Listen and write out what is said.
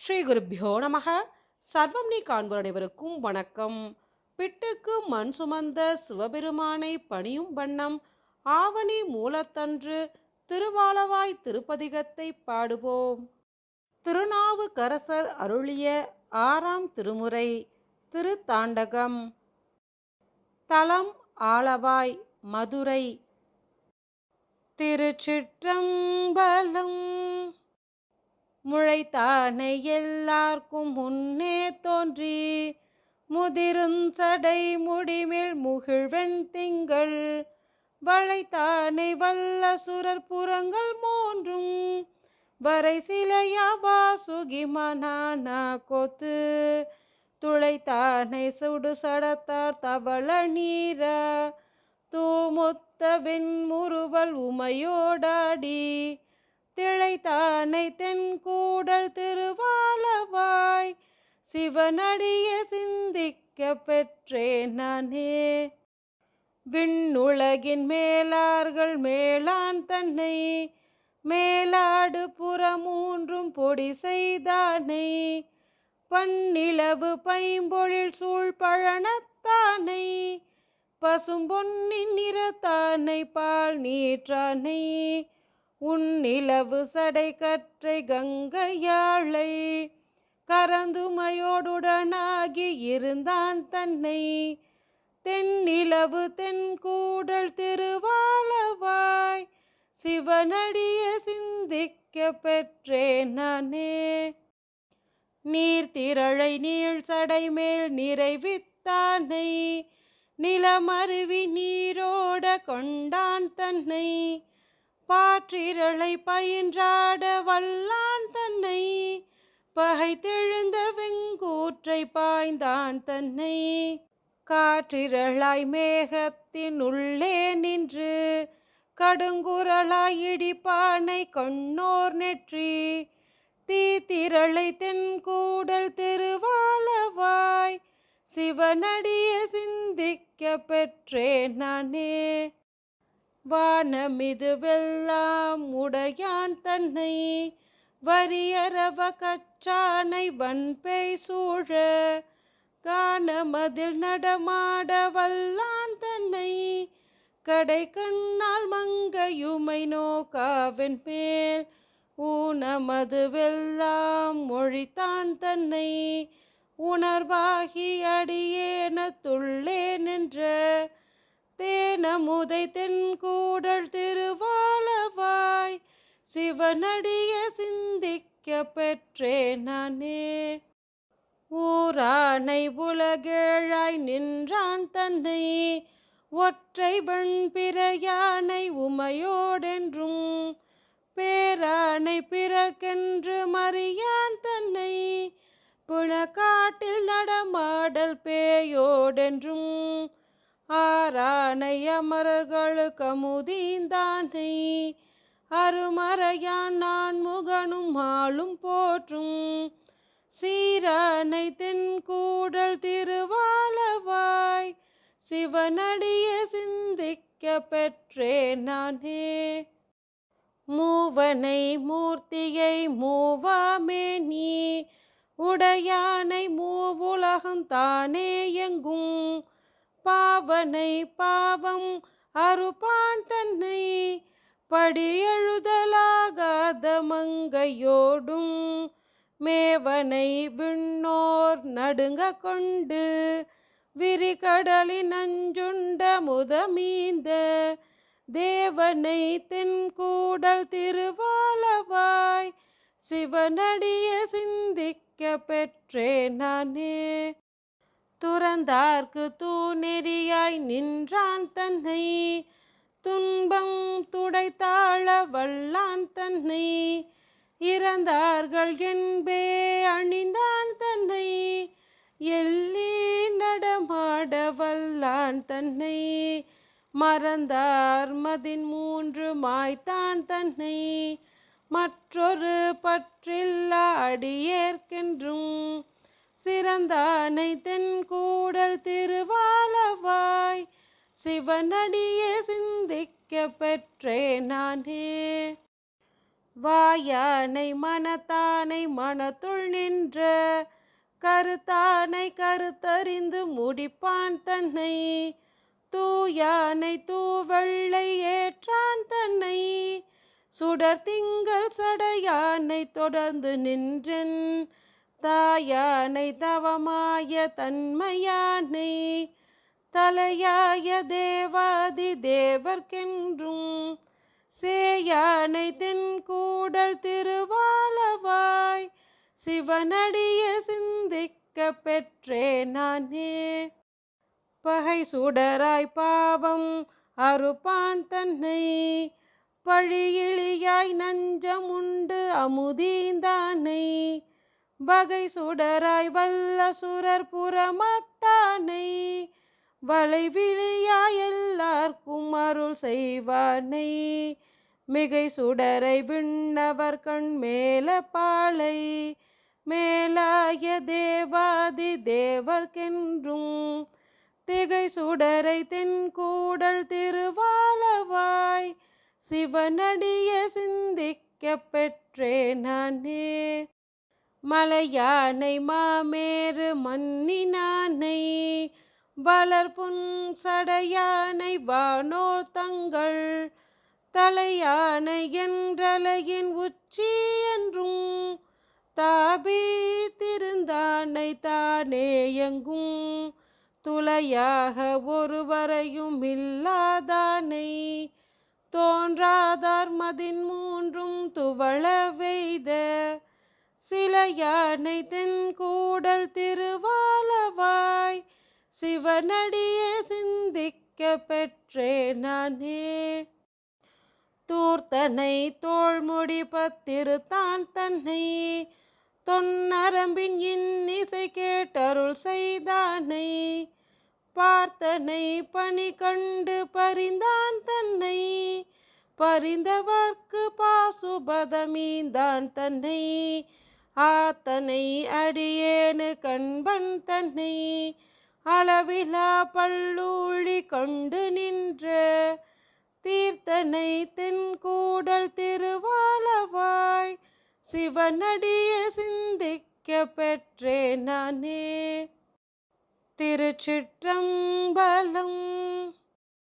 ஸ்ரீ குருப்பியோ நமக. சர்வம் நீ காண்பர் அனைவருக்கும் வணக்கம். பிட்டுக்கு மண் சுமந்த சிவபெருமானை பணியும் வண்ணம் ஆவணி மூலத்தன்று திருவாளவாய் திருப்பதிகத்தை பாடுவோம். திருநாவுக்கரசர் அருளிய ஆறாம் திருமுறை திருத்தாண்டகம். தலம் ஆளவாய் மதுரை. திருச்சிற்றம்பலம் முளைத்தானை எல்லார்க்கும் முன்னே தோன்றி முதிருஞ்சடை முடிமேல் முகிழ்வெண் திங்கள் வளைத்தானை வல்ல சுரர் புறங்கள் மூன்றும் வரை சிலையாவா சுகிமனானா கொத்து துளைத்தானை சுடு சடத்தார் தவள நீர தூமுத்த வெண்முறுவல் உமையோடாடி திளைத்தானை தென்கூடல் திருவாலவாய் சிவனடிய சிந்திக்க பெற்றேன் நானே. விண்ணுலகின் மேலார்கள் மேலான் தன்னை மேலாடு புறமூன்றும் பொடி செய்தானை. பன்னிலவு பைம்பொழில் சூழ் பழனத்தானை பசும்பொன்னின் நிறத்தானை பால் நீற்றானை. உன்னிலவு சடை கற்றை கங்கையாளை கரந்துமையோடுடனாகி இருந்தான் தன்னை. தென்னிலவு தென்கூடல் திருவாலவாய் சிவனடிய சிந்திக்க பெற்றேன் நானே. நீர் திரளை நீள் சடை மேல் நிறைவித்தானை நிலமருவி நீரோட கொண்டான் தன்னை. பாற்றிரளை பயின்றாட வல்லான் தன்னை பகை தெழுந்த வெங்கூற்றை பாய்ந்தான் தன்னை. காற்றிரளாய் மேகத்தின் உள்ளே நின்று கடுங்குரலாய் இடிப்பானை கண்ணோர் நெற்றி தீத்திரளை தென்கூடல் திருவாலவாய் சிவனடிய சிந்திக்க பெற்றேன் நானே. வானமிதுவெல்லாம் உடையான் தன்னை வரியரவ கச்சானை வன்பெய் சூழ காணமதில் நடமாட வல்லான் தன்னை கடை கண்ணால் மங்கையுமை நோக்காவின் மேல் ஊனமதுவெல்லாம் மொழித்தான் தன்னை உணர்வாகி அடியேன துள்ளே நின்ற தேனமுதை தென்கூடல் திருவாலவாய் சிவனடிய சிந்திக்க பெற்றேன் நானே. ஊரானை உலகேழாய் நின்றான் தன்னை ஒற்றை பெண் பிறையானை உமையோடென்றும் பேரானை பிறக்கென்று மறியான் தன்னை புனக்காட்டில் நடமாடல் பேயோடென்றும். ஆரானை அமரர்களுக்கு அமுதீந்தானை. அருமறையான் நான் முகனும் ஆளும் போற்றும். சீரானை தென்கூடல் திருவாலவாய். சிவனடிய சிந்திக்க பெற்றேன் நானே. மூவனை மூர்த்தியை மூவாமே நீ. உடையானை மூவுலகம் தானே எங்கும் பாவனை பாவம் அறுப்பான் தன்னை படியெழுதலாகாத மங்கையோடும் மேவனை விண்ணோர் நடுங்க கொண்டு விரிகடலின் அஞ்சுண்ட முதமீந்த தேவனை தென்கூடல் திருவாலவாய் சிவனடிய சிந்திக்க பெற்றேன் நானே. துறந்தார்க்கு தூநெறியாய் நின்றான் தன்னை. துன்பம் துடைத்தாழ வல்லான் தன்னை. இறந்தார்கள் என்பே அணிந்தான் தன்னை. எல்லி நடமாட வல்லான் தன்னை. மறந்தார் மதின் மூன்று மாய்த்தான் தன்னை. மற்றொரு பற்றில்லா அடியேற்கென்றும் சிறந்தானை தென்கூடல் திருவாலவாய் சிவனடியே சிந்திக்க பெற்றேன் நானே. வாயானை மனத்தானை மனத்துள் நின்ற கருத்தானை கருத்தறிந்து முடிப்பான் தன்னை. தூயானை தூவெள்ளை ஏற்றான் தன்னை. சுடர் திங்கள் சடையானை தொடர்ந்து நின்றன் தாயானை தவமாய தன்மையானை தலையாய தேவாதி தேவர்க்கென்றும் சேயானை தென்கூடல் திருவாலவாய் சிவனடிய சிந்திக்க பெற்றே நானே. பகை சுடராய் பாவம் அறுப்பான் தன்னை பழியிழியாய் நஞ்சமுண்டு அமுதீந்தானை வகை சுடராய் வல்ல சுரர் புறமட்டானை வளைவிழியாய் எல்லார்க்கும் அருள் செய்வானை. மிகை சுடரை விண்ணவர் கண் மேல பாலை மேலாய தேவாதி தேவர்க்கென்றும். திகை சுடரை தென்கூடல் திருவாலவாய் சிவனடிய சிந்திக்க பெற்றே நானே. மலையானை மாமேறு மன்னினானை வளர்புன் சடையானை வானோர் தங்கள் தலையானை என்றலையின் உச்சி என்றும் தாபி திருந்தானை தானே எங்கும் துளையாக ஒருவரையும் இல்லாதானை தோன்றாதார் மதின் மூன்றும் துவள வெய்த சில சிலையானை தென்கூடல் திருவாலவாய் சிவனடியே சிந்திக்க பெற்றே நானே. தூர்த்தனை தோள்முடி பத்திருத்தான் தன்னை தொன்னரம்பின் இன்னிசை கேட்டருள் செய்தானை. பார்த்தனை பணி கண்டு பறிந்தான் தன்னை பறிந்தவர்க்கு பாசுபதமீந்தான் தன்னை. ஆத்தனை அடியேனு கண்பன் தன்னை அளவிலா பல்லூழி கொண்டு நின்று தீர்த்தனை தென்கூடல் திருவாலவாய் சிவனடிய சிந்திக்க பெற்றே நானே. திருச்சிற்றம்பலம்